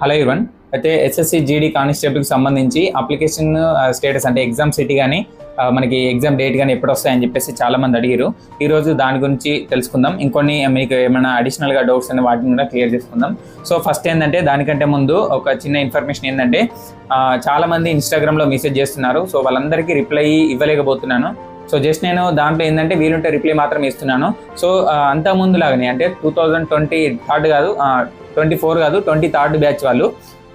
Hello ఇర్వన్ అయితే SSC GD కానిస్టేబుల్కి సంబంధించి అప్లికేషన్ స్టేటస్ అంటే ఎగ్జామ్ సిటీ కానీ మనకి ఎగ్జామ్ డేట్ కానీ ఎప్పుడు వస్తాయని చెప్పేసి చాలా మంది అడిగారు ఈరోజు దాని గురించి తెలుసుకుందాం. ఇంకొన్ని మీకు ఏమైనా అడిషనల్గా డౌట్స్ అనే వాటిని కూడా క్లియర్ చేసుకుందాం. సో ఫస్ట్ ఏంటంటే దానికంటే ముందు ఒక చిన్న ఇన్ఫర్మేషన్ ఏంటంటే చాలామంది ఇన్స్టాగ్రామ్లో మెసేజ్ చేస్తున్నారు. సో వాళ్ళందరికీ రిప్లై ఇవ్వలేకపోతున్నాను. సో జస్ట్ నేను దాంట్లో ఏంటంటే వీలుంటే రిప్లై మాత్రం ఇస్తున్నాను. సో ఆ, అంత ముందు లాగానే అంటే టూ థౌజండ్ ట్వంటీ థర్డ్ కాదు ట్వంటీ ఫోర్ కాదు ట్వంటీ థర్డ్ బ్యాచ్ వాళ్ళు.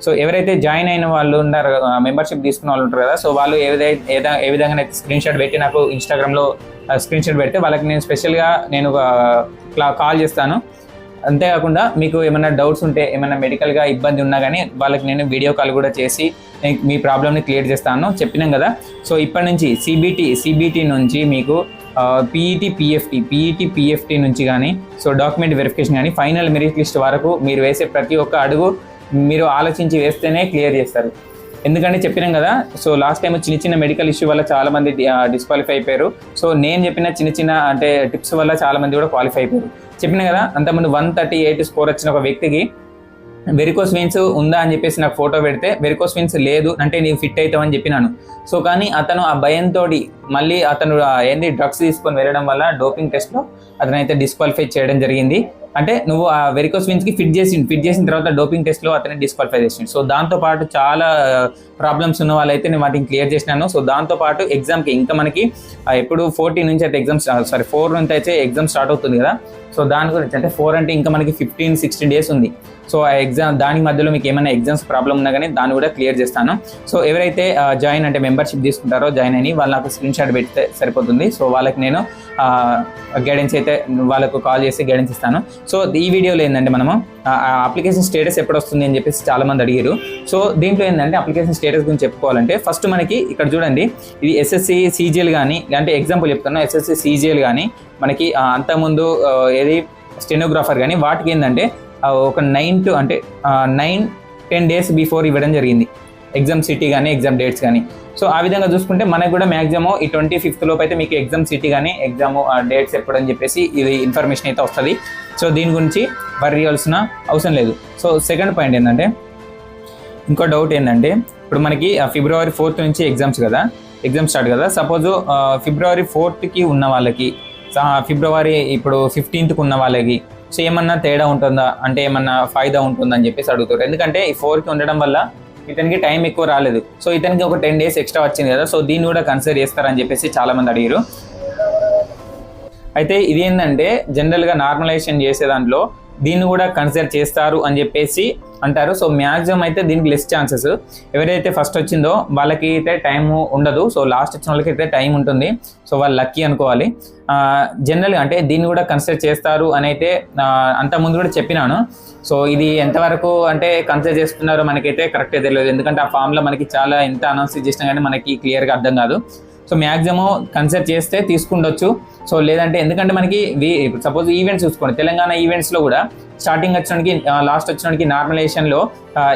సో ఎవరైతే జాయిన్ అయిన వాళ్ళు ఉన్నారు మెంబర్షిప్ తీసుకున్న వాళ్ళు ఉంటారు కదా సో వాళ్ళు ఏదైతే ఏ విధంగా స్క్రీన్ షాట్ పెట్టి నాకు ఇన్స్టాగ్రామ్లో స్క్రీన్ షాట్ పెడితే వాళ్ళకి నేను స్పెషల్గా నేను కాల్ చేస్తాను. అంతేకాకుండా మీకు ఏమైనా డౌట్స్ ఉంటే ఏమైనా మెడికల్గా ఇబ్బంది ఉన్నా కానీ వాళ్ళకి నేను వీడియో కాల్ కూడా చేసి నేను మీ ప్రాబ్లమ్ని క్లియర్ చేస్తాను. చెప్పినాం కదా. సో ఇప్పటి నుంచి సిబిటి సిబిటి నుంచి మీకు పీఈటీ పిఎఫ్టీ పీఈటీ పిఎఫ్టీ నుంచి కానీ సో డాక్యుమెంట్ వెరిఫికేషన్ కానీ ఫైనల్ మెరిట్ లిస్ట్ వరకు మీరు వేసే ప్రతి ఒక్క అడుగు మీరు ఆలోచించి వేస్తేనే క్లియర్ చేస్తారు. ఎందుకంటే చెప్పినాం కదా సో లాస్ట్ టైం చిన్న చిన్న మెడికల్ ఇష్యూ వల్ల చాలామంది డిస్క్వాలిఫై అయిపోయారు. సో నేను చెప్పిన చిన్న చిన్న అంటే టిప్స్ వల్ల చాలామంది కూడా క్వాలిఫై అయిపోయారు. చెప్పిన కదా అంతకుముందు వన్ థర్టీ ఎయిట్ స్కోర్ వచ్చిన ఒక వ్యక్తికి వెరికోస్ వెయిన్స్ ఉందా అని చెప్పేసి నాకు ఫోటో పెడితే వెరికోస్ వెయిన్స్ లేదు అంటే నీవు ఫిట్ అవుతావని చెప్పినాను. సో కానీ అతను ఆ భయంతో మళ్ళీ అతను ఏంది డ్రగ్స్ తీసుకొని వెళ్ళడం వల్ల డోపింగ్ టెస్ట్లో అతనైతే డిస్క్వాలిఫై చేయడం జరిగింది. అంటే నువ్వు ఆ వెరికోస్ వెయిన్స్కి ఫిట్ చేసి ఫిట్ చేసిన తర్వాత డోపింగ్ టెస్ట్లో అతన్ని డిస్క్వాలిఫై చేసిండు. సో దాంతో పాటు చాలా ప్రాబ్లమ్స్ ఉన్న వాళ్ళైతే నేను వాటిని క్లియర్ చేసినాను. సో దాంతో పాటు ఎగ్జామ్కి ఇంకా మనకి ఎప్పుడు ఫోర్టీన్ నుంచి అయితే ఎగ్జామ్స్ సారీ ఫోర్ నుంచి అయితే ఎగ్జామ్ స్టార్ట్ అవుతుంది కదా. సో దాని గురించి అంటే ఫోర్ అంటే ఇంకా మనకి ఫిఫ్టీన్ సిక్స్టీన్ డేస్ ఉంది. సో ఆ ఎగ్జామ్ దాని మధ్యలో మీకు ఏమైనా ఎగ్జామ్స్ ప్రాబ్లం ఉన్నా కానీ దాన్ని కూడా క్లియర్ చేస్తాను. సో ఎవరైతే జాయిన్ అంటే మెంబర్షిప్ తీసుకుంటారో జాయిన్ అని వాళ్ళు నాకు స్క్రీన్ షాట్ పెడితే సరిపోతుంది. సో వాళ్ళకి నేను గైడెన్స్ అయితే వాళ్ళకు కాల్ చేసి గైడెన్స్ ఇస్తాను. సో ఈ వీడియోలో ఏంటంటే మనము అప్లికేషన్ స్టేటస్ ఎప్పుడు వస్తుంది అని చెప్పేసి చాలా మంది అడిగారు. సో దీంట్లో ఏంటంటే అప్లికేషన్ స్టేటస్ గురించి చెప్పుకోవాలంటే ఫస్ట్ మనకి ఇక్కడ చూడండి ఇది ఎస్ఎస్సి సీజీఎల్ కానీ అంటే ఎగ్జాంపుల్ చెప్తున్నా ఎస్ఎస్సి సీజీఎల్ కానీ మనకి అంతకుముందు ఏది స్టెనోగ్రాఫర్ కానీ వాటికి ఏంటంటే ఒక నైన్ టు అంటే నైన్ టెన్ డేస్ బిఫోర్ ఇవ్వడం జరిగింది. ఎగ్జామ్ సిటీ కానీ ఎగ్జామ్ డేట్స్ కానీ సో ఆ విధంగా చూసుకుంటే మనకు కూడా మ్యాక్సిమం ఈ ట్వంటీ ఫిఫ్త్ లోపు అయితే మీకు ఎగ్జామ్ సిటీ కానీ ఎగ్జామ్ డేట్స్ ఎప్పుడని చెప్పేసి ఇది ఇన్ఫర్మేషన్ అయితే వస్తుంది. సో దీని గురించి వరి చేయాల్సిన అవసరం లేదు. సో సెకండ్ పాయింట్ ఏంటంటే ఇంకో డౌట్ ఏంటంటే ఇప్పుడు మనకి ఫిబ్రవరి ఫోర్త్ నుంచి ఎగ్జామ్స్ కదా ఎగ్జామ్ స్టార్ట్ కదా. సపోజ్ ఫిబ్రవరి ఫోర్త్కి ఉన్న వాళ్ళకి ఫిబ్రవరి ఇప్పుడు ఫిఫ్టీన్త్కి ఉన్న వాళ్ళకి సో ఏమన్నా తేడా ఉంటుందా? అంటే ఏమన్నా ఫాయిదా ఉంటుందా అని చెప్పేసి అడుగుతారు. ఎందుకంటే ఈ ఫోర్కి ఉండడం వల్ల ఇతనికి టైం ఎక్కువ రాలేదు. సో ఇతనికి ఒక టెన్ డేస్ ఎక్స్ట్రా వచ్చింది కదా సో దీన్ని కూడా కన్సిడర్ చేస్తారని చెప్పేసి చాలా మంది అడిగారు అయితే ఇది ఏంటంటే జనరల్గా నార్మలైజేషన్ చేసే దాంట్లో దీన్ని కూడా కన్సిడర్ చేస్తారు అని చెప్పేసి అంటారు. సో మ్యాక్సిమం అయితే దీనికి లెస్ ఛాన్సెస్ ఎవరైతే ఫస్ట్ వచ్చిందో వాళ్ళకి అయితే టైం ఉండదు. సో లాస్ట్ వచ్చిన వాళ్ళకి అయితే టైం ఉంటుంది. సో వాళ్ళు లక్కీ అనుకోవాలి. జనరల్గా అంటే దీన్ని కూడా కన్సిడర్ చేస్తారు అని అయితే అంతకుముందు అంత ముందు కూడా చెప్పినాను. సో ఇది ఎంతవరకు అంటే కన్సిడర్ చేస్తున్నారో మనకైతే కరెక్టే తెలియదు. ఎందుకంటే ఆ ఫామ్లో మనకి చాలా ఎంత అనౌన్స్ చేసినా కానీ మనకి క్లియర్గా అర్థం కాదు. సో మ్యాక్సిమం కన్సిడర్ చేస్తే తీసుకుండొచ్చు. సో లేదంటే ఎందుకంటే మనకి సపోజ్ ఈవెంట్స్ చూసుకోండి. తెలంగాణ ఈవెంట్స్లో కూడా స్టార్టింగ్ వచ్చినకి లాస్ట్ వచ్చినకి నార్మలైజేషన్లో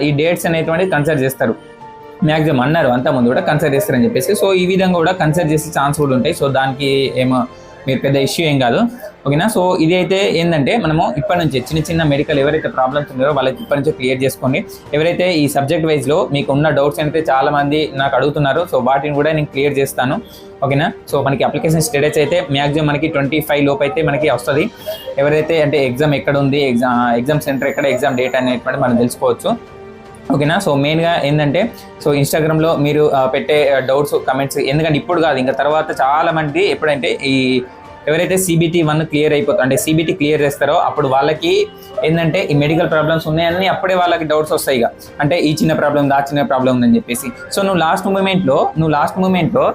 ఈ డేట్స్ అనేటువంటి కన్సిడర్ చేస్తారు. మ్యాక్సిమం అన్నారు అంతకుముందు ముందు కూడా కన్సిడర్ చేస్తారని చెప్పేసి. సో ఈ విధంగా కూడా కన్సిడర్ చేసే ఛాన్స్ కూడా ఉంటాయి. సో దానికి ఏమో మీరు పెద్ద ఇష్యూ ఏం కాదు. ఓకేనా? సో ఇది అయితే ఏంటంటే మనము ఇప్పటి నుంచి చిన్న చిన్న మెడికల్ ఎవరైతే ప్రాబ్లమ్స్ ఉన్నారో వాళ్ళకి ఇప్పటి నుంచి క్లియర్ చేసుకోండి. ఎవరైతే ఈ సబ్జెక్ట్ వైజ్లో మీకు ఉన్న డౌట్స్ అయితే చాలా మంది నాకు అడుగుతున్నారు సో వాటిని కూడా నేను క్లియర్ చేస్తాను. ఓకేనా? సో మనకి అప్లికేషన్ స్టేటస్ అయితే మ్యాక్సిమం మనకి ట్వంటీ ఫైవ్ లోపు అయితే మనకి వస్తుంది. ఎవరైతే అంటే ఎగ్జామ్ ఎక్కడ ఉంది ఎగ్జామ్ ఎగ్జామ్ సెంటర్ ఎక్కడ ఎగ్జామ్ డేట్ అనేటువంటి మనం తెలుసుకోవచ్చు. ఓకేనా? సో మెయిన్గా ఏంటంటే సో ఇన్స్టాగ్రామ్లో మీరు పెట్టే డౌట్స్ కమెంట్స్ ఎందుకంటే ఇప్పుడు కాదు ఇంకా తర్వాత చాలా మంది ఎప్పుడంటే ఈ ఎవరైతే సిబిటీ వన్ క్లియర్ అయిపోతుంది అంటే సిబిటీ క్లియర్ చేస్తారో అప్పుడు వాళ్ళకి ఏంటంటే ఈ మెడికల్ ప్రాబ్లమ్స్ ఉన్నాయని అప్పుడే వాళ్ళకి డౌట్స్ వస్తాయి అంటే ఈ చిన్న ప్రాబ్లం ఉంది ఆ చిన్న ప్రాబ్లం ఉందని చెప్పేసి. సో నువ్వు లాస్ట్ మూమెంట్లో నువ్వు లాస్ట్ మూమెంట్లో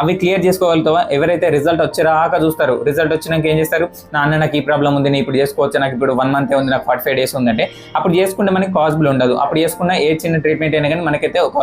అవి క్లియర్ చేసుకోగలుగుతావా? ఎవరైతే రిజల్ట్ వచ్చేరాక చూస్తారు. రిజల్ట్ వచ్చినాక ఏం చేస్తారు? నా అన్న నాకు ఈ ప్రాబ్లం ఉంది నేను ఇప్పుడు చేసుకోవచ్చు? నాకు ఇప్పుడు వన్ మంత్ ఉంది నాకు ఫార్టీ ఫైవ్ డేస్ ఉందంటే అప్పుడు చేసుకుంటే మనకి పాసిబుల్ ఉండదు. అప్పుడు చేసుకున్న ఏ చిన్న ట్రీట్మెంట్ అయినా కానీ మనకైతే ఒక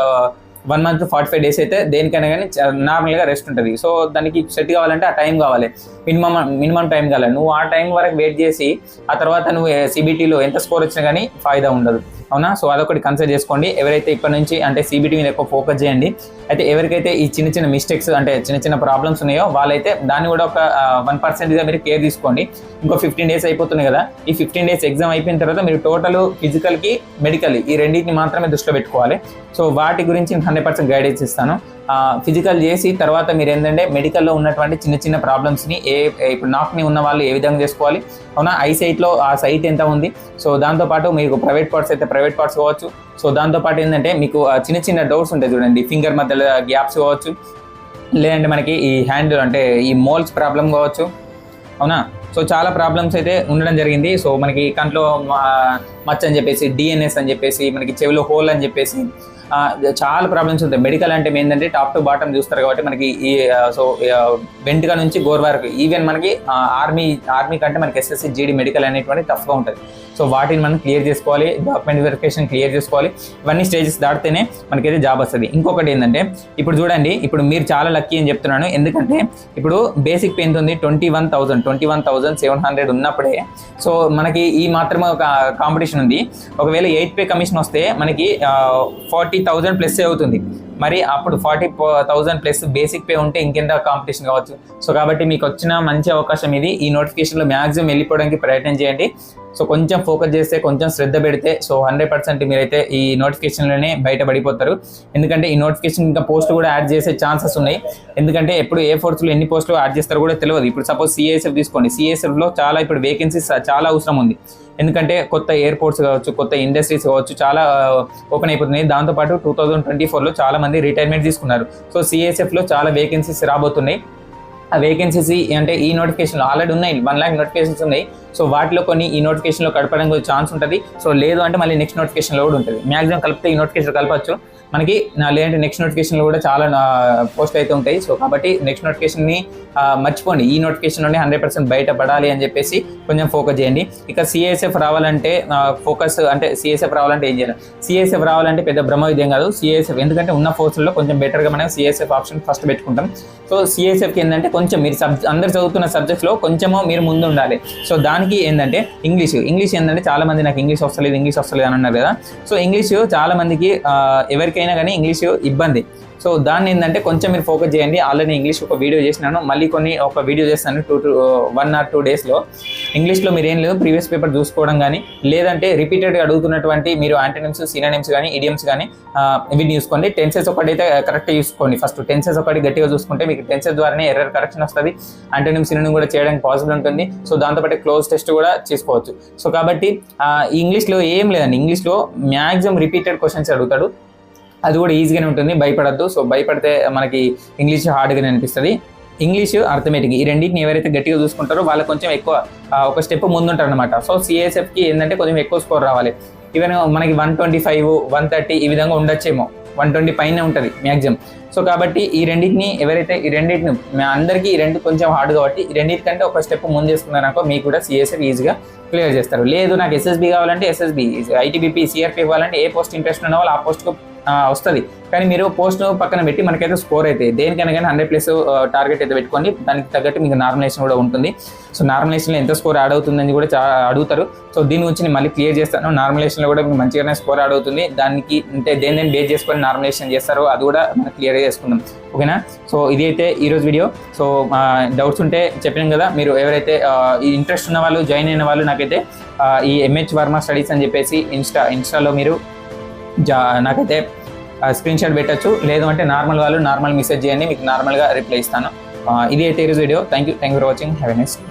one month forty five days అయితే దేనికైనా కానీ నార్మల్గా రెస్ట్ ఉంటుంది. సో దానికి సెట్ కావాలంటే ఆ టైం కావాలి. మినిమం మినిమం టైం కావాలి. నువ్వు ఆ టైం వరకు వెయిట్ చేసి ఆ తర్వాత నువ్వు సిబిటీలో ఎంత స్కోర్ వచ్చినా కానీ ఫాయిదా ఉండదు. అవునా? సో అదొకటి కన్సిడర్ చేసుకోండి. ఎవరైతే ఇప్పటి నుంచి అంటే సిబిటీ మీద ఎక్కువ ఫోకస్ చేయండి. అయితే ఎవరికైతే ఈ చిన్న చిన్న మిస్టేక్స్ అంటే చిన్న చిన్న ప్రాబ్లమ్స్ ఉన్నాయో వాళ్ళైతే దాన్ని కూడా ఒక వన్ పర్సెంట్గా మీరు కేర్ తీసుకోండి. ఇంకో ఫిఫ్టీన్ డేస్ అయిపోతున్నాయి కదా ఈ ఫిఫ్టీన్ డేస్ ఎగ్జామ్ అయిపోయిన తర్వాత మీరు టోటల్ ఫిజికల్కి మెడికల్ ఈ రెండింటిని మాత్రమే దృష్టిలో పెట్టుకోవాలి. సో వాటి గురించి హండ్రెడ్ పర్సెంట్ గైడెన్స్ ఇస్తాను. ఫిజికల్ చేసి తర్వాత మీరు ఏంటంటే మెడికల్లో ఉన్నటువంటి చిన్న చిన్న ప్రాబ్లమ్స్ని ఏ ఇప్పుడు నాక్ని ఉన్న వాళ్ళు ఏ విధంగా చేసుకోవాలి? అవునా? ఐ సైట్లో ఆ సైట్ ఎంత ఉంది? సో దాంతోపాటు మీకు ప్రైవేట్ పార్ట్స్ అయితే ప్రైవేట్ పార్ట్స్ కావచ్చు. సో దాంతోపాటు ఏంటంటే మీకు చిన్న చిన్న డౌట్స్ ఉంటాయి చూడండి. ఫింగర్ మధ్యలో గ్యాప్స్ కావచ్చు. లేదంటే మనకి ఈ హ్యాండ్ అంటే ఈ మోల్స్ ప్రాబ్లం కావచ్చు. అవునా? సో చాలా ప్రాబ్లమ్స్ అయితే ఉండడం జరిగింది. సో మనకి కంట్లో మచ్చ అని చెప్పేసి డిఎన్ఎస్ అని చెప్పేసి మనకి చెవిలో హోల్ అని చెప్పేసి చాలా ప్రాబ్లమ్స్ ఉంటాయి. మెడికల్ అంటే ఏంటంటే టాప్ టు బాటమ్ చూస్తారు కాబట్టి మనకి ఈ సో ఆ, నుంచి గోర్ వరకు ఈవెన్ మనకి ఆర్మీ ఆర్మీ కంటే మనకి ఎస్ఎస్సి జీడీ మెడికల్ అనేటువంటి టఫ్గా ఉంటుంది. సో వాటిని మనం క్లియర్ చేసుకోవాలి డాక్యుమెంట్ వెరిఫికేషన్ క్లియర్ చేసుకోవాలి. ఇవన్నీ స్టేజెస్ దాటితేనే మనకైతే జాబ్ వస్తుంది. ఇంకొకటి ఏంటంటే ఇప్పుడు చూడండి ఇప్పుడు మీరు చాలా లక్కీ అని చెప్తున్నాను. ఎందుకంటే ఇప్పుడు బేసిక్ పే ఎంత ఉంది? Twenty one thousand twenty one thousand seven hundred ఉన్నప్పుడే సో మనకి ఈ మాత్రమే ఒక కాంపిటీషన్ ఉంది. ఒకవేళ ఎయిట్ పే కమిషన్ వస్తే మనకి ఫార్టీ థౌజండ్ ప్లస్ అవుతుంది? మరి అప్పుడు forty thousand plus basic pay ఉంటే ఇంకెంత కాంపిటీషన్ కావచ్చు? సో కాబట్టి మీకు వచ్చిన మంచి అవకాశం ఇది. ఈ నోటిఫికేషన్లో మ్యాక్సిమం వెళ్ళిపోవడానికి ప్రయత్నం చేయండి. సో కొంచెం ఫోకస్ చేస్తే కొంచెం శ్రద్ధ పెడితే సో హండ్రెడ్ పర్సెంట్ మీరైతే ఈ నోటిఫికేషన్లోనే బయటపడిపోతారు. ఎందుకంటే ఈ నోటిఫికేషన్ ఇంకా పోస్ట్ కూడా యాడ్ చేసే ఛాన్సెస్ ఉన్నాయి. ఎందుకంటే ఎప్పుడు ఏ ఫోర్స్లో ఎన్ని పోస్టులు యాడ్ చేస్తారో కూడా తెలియదు. ఇప్పుడు సపోజ్ సిఎస్ఎఫ్ తీసుకోండి. సిఎస్ఎఫ్లో చాలా ఇప్పుడు వేకెన్సీస్ చాలా అవసరం ఉంది. ఎందుకంటే కొత్త ఎయిర్పోర్ట్స్ కావచ్చు కొత్త ఇండస్ట్రీస్ కావచ్చు చాలా uh, ఓపెన్ అయిపోతున్నాయి. దాంతోపాటు టూ థౌజండ్ ట్వంటీ ఫోర్లో చాలా మంది రిటైర్మెంట్ తీసుకున్నారు. సో సిఎస్ఎఫ్లో చాలా వేకెన్సీస్ రాబోతున్నాయి. ఆ వేకెన్సీస్ అంటే ఈ నోటిఫికేషన్లో ఆల్రెడీ ఉన్నాయి. వన్ ల్యాక్ నోటిఫికేషన్స్ ఉన్నాయి. సో వాటిలో కొన్ని ఈ నోటిఫికేషన్లో కలపడానికి ఛాన్స్ ఉంటుంది. సో లేదు అంటే మళ్ళీ నెక్స్ట్ నోటిఫికేషన్లో కూడా ఉంటుంది. మ్యాక్సిమం కలిపితే ఈ నోటిఫికేషన్ కలపచ్చు. మనకి నా లేదంటే నెక్స్ట్ నోటిఫికేషన్లో కూడా చాలా పోస్ట్ అయితే ఉంటాయి. సో కాబట్టి నెక్స్ట్ నోటిఫికేషన్ని మర్చిపోండి. ఈ నోటిఫికేషన్ నుండి హండ్రెడ్ పర్సెంట్ బయటపడాలి అని చెప్పేసి కొంచెం ఫోకస్ చేయండి. ఇక సిఎస్ఎఫ్ రావాలంటే ఫోకస్ అంటే సిఎస్ఎఫ్ రావాలంటే ఏం చేయాలి? సిఎస్ఎఫ్ రావాలంటే పెద్ద బ్రహ్మ విద్యం కాదు. సిఎస్ఎఫ్ ఎందుకంటే ఉన్న ఫోర్స్లో కొంచెం బెటర్గా మనం సిఎస్ఎఫ్ ఆప్షన్ ఫస్ట్ పెట్టుకుంటాం. సో సిఎస్ఎఫ్కి ఏంటంటే కొంచెం మీరు సబ్ అందరు చదువుతున్న సబ్జెక్ట్స్లో కొంచెము మీరు ముందు ఉండాలి సో దానికి ఏంటంటే ఇంగ్లీష్. ఇంగ్లీష్ ఏంటంటే చాలామంది నాకు ఇంగ్లీష్ వస్తలేదు ఇంగ్లీష్ వస్తలేదు అని అన్నారు కదా. సో ఇంగ్లీష్ చాలామందికి ఎవరికైనా కానీ ఇంగ్లీష్ ఇబ్బంది. సో దాన్ని ఏంటంటే కొంచెం మీరు ఫోకస్ చేయండి. ఆల్రెడీ ఇంగ్లీష్ ఒక వీడియో చేసినాను. మళ్ళీ కొన్ని ఒక వీడియో చేస్తాను two two one or two డేస్లో. ఇంగ్లీష్లో మీరు ఏం లేదు. ప్రీవియస్ పేపర్ చూసుకోవడం కానీ లేదంటే రిపీటెడ్గా అడుగుతున్నటువంటి మీరు యాంటనిమ్స్ సినానిమ్స్ కానీ ఇడియమ్స్ కానీ వీటిని చూసుకోండి టెన్సెస్ ఒకటైతే కరెక్ట్గా చూసుకోండి. ఫస్ట్ టెన్సెస్ ఒకటి గట్టిగా చూసుకుంటే మీకు టెన్సెస్ ద్వారానే ఎర్రర్ రియాక్షన్ వస్తుంది. అంటోనిమ్ సినానిమ్ కూడా చేయడానికి పాసిబుల్ ఉంటుంది. సో దాంతోపాటు క్లోజ్ టెస్ట్ కూడా చేసుకోవచ్చు. సో కాబట్టి ఇంగ్లీష్లో ఏం లేదండి. ఇంగ్లీష్లో మ్యాక్సిమం రిపీటెడ్ క్వశ్చన్స్ అడుగుతాడు. అది కూడా ఈజీగానే ఉంటుంది. భయపడద్దు. సో భయపడితే మనకి ఇంగ్లీష్ హార్డ్గానే అనిపిస్తుంది. ఇంగ్లీష్ అర్థమేటిక్ ఈ రెండింటిని ఎవరైతే గట్టిగా చూసుకుంటారో వాళ్ళకి కొంచెం ఎక్కువ ఒక స్టెప్ ముందుంటారు అనమాట సో సిఎస్ఎఫ్కి ఏంటంటే కొంచెం ఎక్కువ స్కోర్ రావాలి. ఈవెన్ మనకి one twenty five one thirty ఈ విధంగా ఉండొచ్చేమో. వన్ ట్వంటీ పైన ఉంటుంది మ్యాక్సిమం సో కాబట్టి ఈ రెండింటిని ఎవరైతే ఈ రెండింటిని మీ అందరికీ ఈ రెండు కొంచెం హార్డ్ కాబట్టి ఈ రెండింటికంటే ఒక స్టెప్ ముందు చేసుకున్నారనుకో మీకు కూడా సిఎస్ఎఫ్ ఈజీగా క్లియర్ చేస్తారు. లేదు నాకు ఎస్ఎస్బి కావాలంటే ఎస్ఎస్బి ఐటీబీపీ సిఆర్పీ కావాలంటే ఏ పోస్ట్ ఇంట్రెస్ట్ ఉన్న వాళ్ళు ఆ పోస్ట్కు వస్తుంది. కానీ మీరు పోస్ట్ పక్కన పెట్టి మనకైతే స్కోర్ అయితే దేనికైనా కానీ హండ్రెడ్ ప్లస్ టార్గెట్ అయితే పెట్టుకోండి. దానికి తగ్గట్టు మీకు నార్మలైజేషన్ కూడా ఉంటుంది. సో నార్మలైజేషన్లో ఎంత స్కోర్ యాడ్ అవుతుందని కూడా చాలా అడుగుతారు. సో దీని గురించి నేను మళ్ళీ క్లియర్ చేస్తాను. నార్మలైజేషన్లో కూడా మీకు మంచిగానే స్కోర్ యాడ్ అవుతుంది. దానికి అంటే దేని దేని బేస్ చేసుకొని నార్మలైజేషన్ చేస్తారో అది కూడా మనం క్లియర్గా చేసుకుందాం. ఓకేనా? సో ఇది అయితే ఈరోజు వీడియో. సో డౌట్స్ ఉంటే చెప్పాను కదా మీరు ఎవరైతే ఈ ఇంట్రెస్ట్ ఉన్న వాళ్ళు జాయిన్ అయిన వాళ్ళు నాకైతే ఈ ఎంహెచ్ వర్మ స్టడీస్ అని చెప్పేసి ఇన్స్టా ఇన్స్టాలో మీరు జా నాకైతే స్క్రీన్ షాట్ పెట్టచ్చు. లేదు అంటే నార్మల్ వాళ్ళు నార్మల్ మెసేజ్ చేయండి మీకు నార్మల్గా రిప్లై ఇస్తాను. ఇది అయితే ఈరోజు video thank you thank you for watching have a next